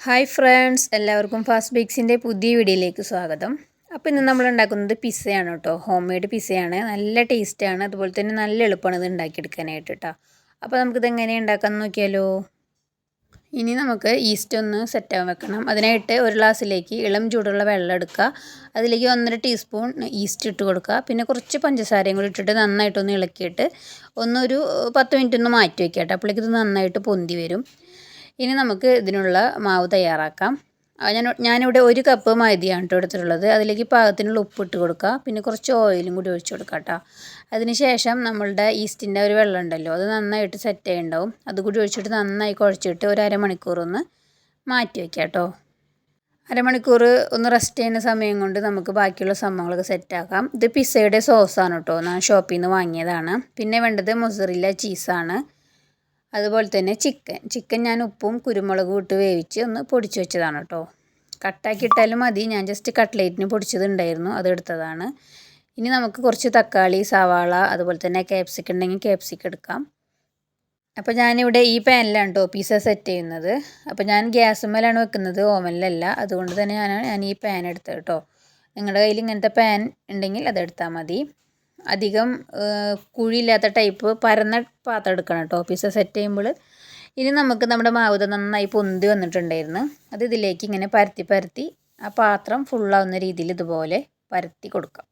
Hi friends എല്ലാവർക്കും fast ബേക്സിന്റെ പുതിയ വീഡിയോയിലേക്ക് സ്വാഗതം. അപ്പോൾ ഇന്ന് നമ്മൾ ഉണ്ടാക്കുന്നത് പിസ്സയാണ് കേട്ടോ. ഹോം മെയ്ഡ് പിസ്സയാണ്. നല്ല ടേസ്റ്റാണ് അതുപോലെ തന്നെ നല്ല എളുപ്പമാണ് ഇത് ഉണ്ടാക്കിയെടുക്കാനായിട്ട് കേട്ടോ. അപ്പോൾ നമുക്കിത് എങ്ങനെ ഉണ്ടാക്കാമെന്ന് നോക്കിയാലോ. ഇനി നമുക്ക് ഈസ്റ്റ് ഒന്ന് സെറ്റ് വെക്കണം. അതിനായിട്ട് ഒരു ഗ്ലാസ്സിലേക്ക് ഇളം ചൂടുള്ള വെള്ളം എടുക്കുക. അതിലേക്ക് ഒന്നര ടീസ്പൂൺ ഈസ്റ്റ് ഇട്ട് കൊടുക്കുക. പിന്നെ കുറച്ച് പഞ്ചസാരയും കൂടി ഇട്ടിട്ട് നന്നായിട്ടൊന്ന് ഇളക്കിയിട്ട് ഒന്നൊരു പത്ത് മിനിറ്റ് ഒന്ന് മാറ്റി വയ്ക്കുക കേട്ടോ. അപ്പോഴേക്കിത് നന്നായിട്ട് പൊന്തി വരും. ഇനി നമുക്ക് ഇതിനുള്ള മാവ് തയ്യാറാക്കാം. ഞാൻ ഞാനിവിടെ ഒരു കപ്പ് മൈദയാണ് കേട്ടോ എടുത്തിട്ടുള്ളത്. അതിലേക്ക് പാകത്തിനുള്ള ഉപ്പ് ഇട്ട് കൊടുക്കുക പിന്നെ കുറച്ച് ഓയിലും കൂടി ഒഴിച്ച് കൊടുക്കുക കേട്ടോ. അതിന് ശേഷം നമ്മളുടെ ഈസ്റ്റിന്റെ ഒരു വെള്ളം ഉണ്ടല്ലോ അത് നന്നായിട്ട് സെറ്റ് ചെയ്യുന്നുണ്ടാവും അതുകൂടി ഒഴിച്ചിട്ട് നന്നായി കുഴച്ചിട്ട് ഒരു അരമണിക്കൂർ ഒന്ന് മാറ്റി വയ്ക്കാം കേട്ടോ. അരമണിക്കൂർ ഒന്ന് റെസ്റ്റ് ചെയ്യുന്ന സമയം കൊണ്ട് നമുക്ക് ബാക്കിയുള്ള സംഭവങ്ങളൊക്കെ സെറ്റാക്കാം ഇത് പിസ്സയുടെ സോസാണ് കേട്ടോ. ഞാൻ ഷോപ്പിൽ നിന്ന് വാങ്ങിയതാണ്. പിന്നെ വേണ്ടത് മൊസറില്ല ചീസാണ് അതുപോലെ തന്നെ ചിക്കൻ. ചിക്കൻ ഞാൻ ഉപ്പും കുരുമുളകും ഇട്ട് വേവിച്ച് ഒന്ന് പൊടിച്ച് വെച്ചതാണ് കേട്ടോ. കട്ടാക്കി ഇട്ടാലും മതി. ഞാൻ ജസ്റ്റ് കട്ട്ലേറ്റിന് പൊടിച്ചതുണ്ടായിരുന്നു. അത് എടുത്തതാണ്. ഇനി നമുക്ക് കുറച്ച് തക്കാളി സവാള അതുപോലെ തന്നെ ക്യാപ്സിക്കം ഉണ്ടെങ്കിൽ ക്യാപ്സിക്കം എടുക്കാം. അപ്പോൾ ഞാനിവിടെ ഈ പാനിലാണ് കേട്ടോ പീസ സെറ്റ് ചെയ്യുന്നത്. അപ്പോൾ ഞാൻ ഗ്യാസുമ്മലാണ് വെക്കുന്നത്. ഓവനിലല്ല അതുകൊണ്ട് തന്നെ ഞാൻ ഞാൻ ഈ പാൻ എടുത്തത് കേട്ടോ. നിങ്ങളുടെ കയ്യിൽ ഇങ്ങനത്തെ പാൻ ഉണ്ടെങ്കിൽ അതെടുത്താൽ മതി. അധികം കുഴിയില്ലാത്ത ടൈപ്പ് പരന്ന പാത്രം എടുക്കണം കേട്ടോ. പിസ്സ സെറ്റ് ചെയ്യുമ്പോൾ. ഇനി നമുക്ക് നമ്മുടെ മാവ് നന്നായി പൊന്തി വന്നിട്ടുണ്ടായിരുന്നു. അത് ഇതിലേക്ക് ഇങ്ങനെ പരത്തി പരത്തി ആ പാത്രം ഫുള്ളാവുന്ന രീതിയിൽ ഇതുപോലെ പരത്തി കൊടുക്കാം.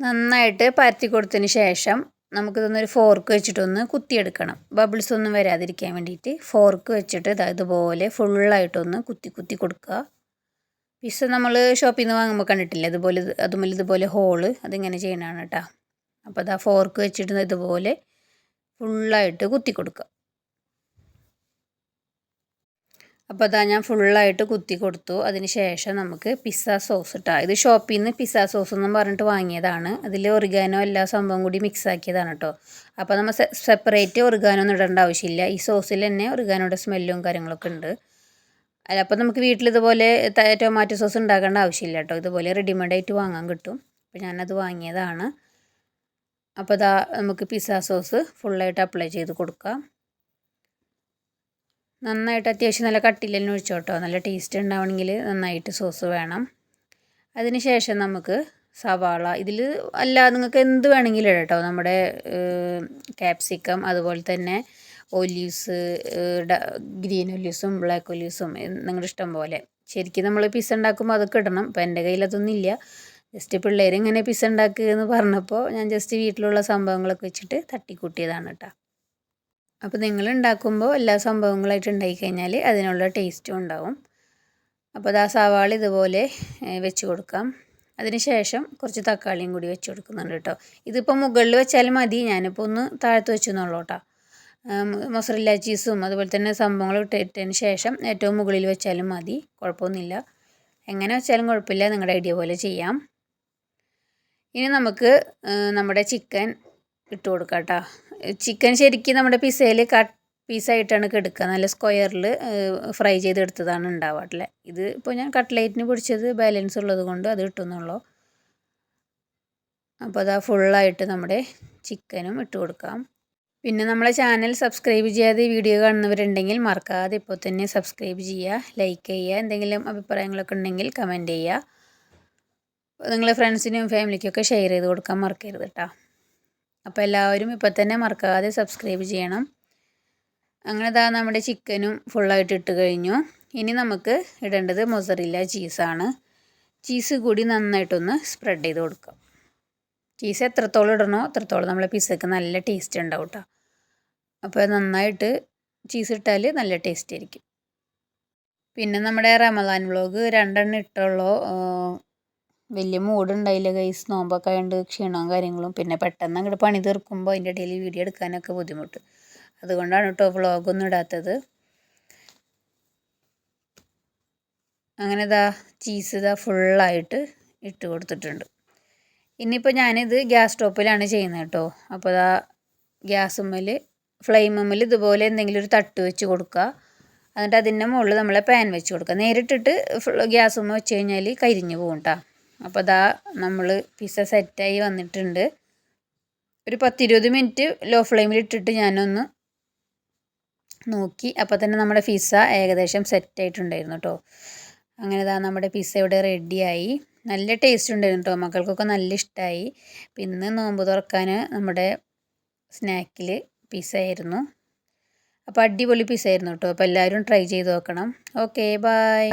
നന്നായിട്ട് പരത്തി കൊടുത്തതിന് ശേഷം നമുക്കിതൊന്നൊരു ഫോർക്ക് വെച്ചിട്ടൊന്ന് കുത്തിയെടുക്കണം. ബബിൾസ് ഒന്നും വരാതിരിക്കാൻ വേണ്ടിയിട്ട് ഫോർക്ക് വെച്ചിട്ട് ഇതുപോലെ ഫുള്ളായിട്ടൊന്ന് കുത്തി കുത്തി കൊടുക്കുക. പിസ്സ നമ്മൾ ഷോപ്പിൽ നിന്ന് വാങ്ങുമ്പോൾ കണ്ടിട്ടില്ല? അതുപോലെ അതുമല്ല ഇതുപോലെ ഹോൾ അതിങ്ങനെ ചെയ്യണതാണ് കേട്ടോ അപ്പോൾ അതാ ഫോർക്ക് വെച്ചിട്ട് ഇതുപോലെ ഫുള്ളായിട്ട് കുത്തി കൊടുക്കുക അപ്പോൾ അതാ ഞാൻ ഫുള്ളായിട്ട് കുത്തി കൊടുത്തു അതിന് ശേഷം നമുക്ക് പിസ്സ സോസ് ഇട്ടാ ഇത് ഷോപ്പിൽ നിന്ന് പിസ്സ സോസ് എന്നും പറഞ്ഞിട്ട് വാങ്ങിയതാണ്. അതിൽ ഒറിഗാനോ എല്ലാ സംഭവം കൂടി മിക്സ് ആക്കിയതാണ് കേട്ടോ അപ്പോൾ നമ്മൾ സെപ്പറേറ്റ് ഒറിഗാനോ ഒന്നും ഇടേണ്ട ആവശ്യമില്ല. ഈ സോസിൽ തന്നെ ഒറിഗാനോയുടെ സ്മെല്ലും കാര്യങ്ങളൊക്കെ ഉണ്ട്. അപ്പോൾ നമുക്ക് വീട്ടിൽ ഇതുപോലെ ടൊമാറ്റോ സോസ് ഉണ്ടാക്കേണ്ട ആവശ്യമില്ല കേട്ടോ. ഇതുപോലെ റെഡിമെയ്ഡായിട്ട് വാങ്ങാൻ കിട്ടും. അപ്പോൾ ഞാനത് വാങ്ങിയതാണ്. അപ്പോൾ ഇതാ നമുക്ക് പിസ്സ സോസ് ഫുള്ളായിട്ട് അപ്ലൈ ചെയ്ത് കൊടുക്കാം. നന്നായിട്ട് അത്യാവശ്യം നല്ല കട്ടിയിൽ തന്നെ ഒഴിച്ചോട്ടോ നല്ല ടേസ്റ്റ് ഉണ്ടാവണമെങ്കിൽ നന്നായിട്ട് സോസ് വേണം. അതിന് ശേഷം നമുക്ക് സവാള. ഇതിൽ അല്ല നിങ്ങൾക്ക് എന്ത് വേണമെങ്കിലും കേട്ടോ. നമ്മുടെ ക്യാപ്സിക്കം അതുപോലെ തന്നെ ഒലീവ്സ് ഗ്രീൻ ഒലീവ്സും ബ്ലാക്ക് ഒലീവ്സും നിങ്ങളുടെ ഇഷ്ടം പോലെ. ശരിക്കും നമ്മൾ പിസ്സ ഉണ്ടാക്കുമ്പോൾ അതൊക്കെ ഇടണം. ഇപ്പം എന്റെ കയ്യിൽ അതൊന്നും ഇല്ല. ജസ്റ്റ് പിള്ളേർ ഇങ്ങനെ പിസ്സ ഉണ്ടാക്കുക എന്ന് പറഞ്ഞപ്പോൾ ഞാൻ ജസ്റ്റ് വീട്ടിലുള്ള സംഭവങ്ങളൊക്കെ വെച്ചിട്ട് തട്ടിക്കൂട്ടിയതാണ് കേട്ടോ അപ്പോൾ നിങ്ങൾ ഉണ്ടാക്കുമ്പോൾ എല്ലാ സംഭവങ്ങളായിട്ട് ഉണ്ടാക്കി കഴിഞ്ഞാൽ അതിനുള്ള ടേസ്റ്റും ഉണ്ടാവും. അപ്പോൾ ആ സവാള ഇതുപോലെ വെച്ച് കൊടുക്കാം. അതിന് ശേഷം കുറച്ച് തക്കാളിയും കൂടി വെച്ച് കൊടുക്കുന്നുണ്ട് കേട്ടോ ഇതിപ്പോൾ മുകളിൽ വെച്ചാൽ മതി. ഞാനിപ്പോൾ ഒന്ന് താഴത്ത് വെച്ചു എന്നുള്ളൂ കേട്ടോ മൊസറില്ല ചീസും അതുപോലെ തന്നെ സംഭവങ്ങൾ ഇട്ടതിന് ശേഷം ഏറ്റവും മുകളിൽ വെച്ചാലും മതി. കുഴപ്പമൊന്നുമില്ല. എങ്ങനെ വെച്ചാലും കുഴപ്പമില്ല. നിങ്ങളുടെ ഐഡിയ പോലെ ചെയ്യാം. ഇനി നമുക്ക് നമ്മുടെ ചിക്കൻ ഇട്ട് കൊടുക്കാം കേട്ടോ. ചിക്കൻ ശരിക്കും നമ്മുടെ പിസയിൽ കട്ട് പീസായിട്ടാണ് എടുക്കുക നല്ല സ്ക്വയറിൽ ഫ്രൈ ചെയ്തെടുത്തതാണ് ഉണ്ടാവാട്ടില്ല ഇത് ഇപ്പോൾ ഞാൻ കട്ട്ലേറ്റിന് പിടിച്ചത് ബാലൻസ് ഉള്ളത് കൊണ്ട് അത് കിട്ടുന്നുള്ളൂ. അപ്പോൾ അതാ ഫുള്ളായിട്ട് നമ്മുടെ ചിക്കനും ഇട്ട് കൊടുക്കാം. പിന്നെ നമ്മളെ ചാനൽ സബ്സ്ക്രൈബ് ചെയ്യാതെ വീഡിയോ കാണുന്നവരുണ്ടെങ്കിൽ മറക്കാതെ ഇപ്പോൾ തന്നെ സബ്സ്ക്രൈബ് ചെയ്യുക ലൈക്ക് ചെയ്യുക എന്തെങ്കിലും അഭിപ്രായങ്ങളൊക്കെ ഉണ്ടെങ്കിൽ കമന്റ് ചെയ്യുക. നിങ്ങളെ ഫ്രണ്ട്സിനും ഫാമിലിക്കൊക്കെ ഷെയർ ചെയ്ത് കൊടുക്കാൻ മറക്കരുത് കേട്ടോ. അപ്പോൾ എല്ലാവരും ഇപ്പോൾ തന്നെ മറക്കാതെ സബ്സ്ക്രൈബ് ചെയ്യണം. അങ്ങനെ ഇതാ നമ്മുടെ ചിക്കനും ഫുള്ളായിട്ട് ഇട്ട് കഴിഞ്ഞു. ഇനി നമുക്ക് ഇടേണ്ടത് മൊസറില്ല ചീസാണ് ചീസ് കൂടി നന്നായിട്ടൊന്ന് സ്പ്രെഡ് ചെയ്ത് കൊടുക്കാം. ചീസ് എത്രത്തോളം ഇടണോ അത്രത്തോളം നമ്മളെ പിസ്സക്ക് നല്ല ടേസ്റ്റ് ഉണ്ടാവും കേട്ടോ അപ്പോൾ നന്നായിട്ട് ചീസ് ഇട്ടാൽ നല്ല ടേസ്റ്റ് ആയിരിക്കും. പിന്നെ നമ്മുടെ റമദാൻ വ്ളോഗ് രണ്ടെണ്ണം ഇട്ടുള്ളൂ. വലിയ മൂടുണ്ടായില്ല കൈസ് നോമ്പൊക്കെ ആയതുകൊണ്ട് ക്ഷീണവും കാര്യങ്ങളും. പിന്നെ പെട്ടെന്ന് അങ്ങോട്ട് പണി തീർക്കുമ്പോൾ അതിന്റെ ഇടയിൽ വീഡിയോ എടുക്കാനൊക്കെ ബുദ്ധിമുട്ട്. അതുകൊണ്ടാണ് കേട്ടോ വ്ളോഗൊന്നും ഇടാത്തത്. അങ്ങനെ ഇതാ ചീസ് ഇതാ ഫുള്ളായിട്ട് ഇട്ട് കൊടുത്തിട്ടുണ്ട്. ഇനിയിപ്പോൾ ഞാനിത് ഗ്യാസ് സ്റ്റോപ്പിലാണ് ചെയ്യുന്നത് കേട്ടോ. അപ്പോൾ ഇതാ ഗ്യാസുമ്മൽ ഫ്ലെയിമുമ്മൽ ഇതുപോലെ എന്തെങ്കിലും ഒരു തട്ട് വെച്ച് കൊടുക്കുക. എന്നിട്ട് അതിന്റെ മുകളിൽ നമ്മൾ പാൻ വെച്ച് കൊടുക്കുക. നേരിട്ടിട്ട് ഗ്യാസുമ്മ വെച്ച് കഴിഞ്ഞാൽ കരിഞ്ഞു പോകും കേട്ടോ അപ്പോൾ അതാ നമ്മൾ പിസ്സ സെറ്റായി വന്നിട്ടുണ്ട്. ഒരു പത്തിരുപത് മിനിറ്റ് ലോ ഫ്ലെയിമിൽ ഇട്ടിട്ട് ഞാനൊന്ന് നോക്കി. അപ്പോൾ തന്നെ നമ്മുടെ പിസ്സ ഏകദേശം സെറ്റായിട്ടുണ്ടായിരുന്നു കേട്ടോ അങ്ങനെ ഇതാ നമ്മുടെ പിസ്സ ഇവിടെ റെഡിയായി. നല്ല ടേസ്റ്റ് ഉണ്ടായിരുന്നു കേട്ടോ മക്കൾക്കൊക്കെ നല്ല ഇഷ്ടമായി പിന്നെ നോമ്പ് തുറക്കാൻ നമ്മുടെ സ്നാക്കിൽ പിസ്സ ആയിരുന്നു അപ്പോൾ അടിപൊളി പിസ്സ ആയിരുന്നു കേട്ടോ അപ്പോൾ എല്ലാവരും ട്രൈ ചെയ്ത് നോക്കണം. Okay bye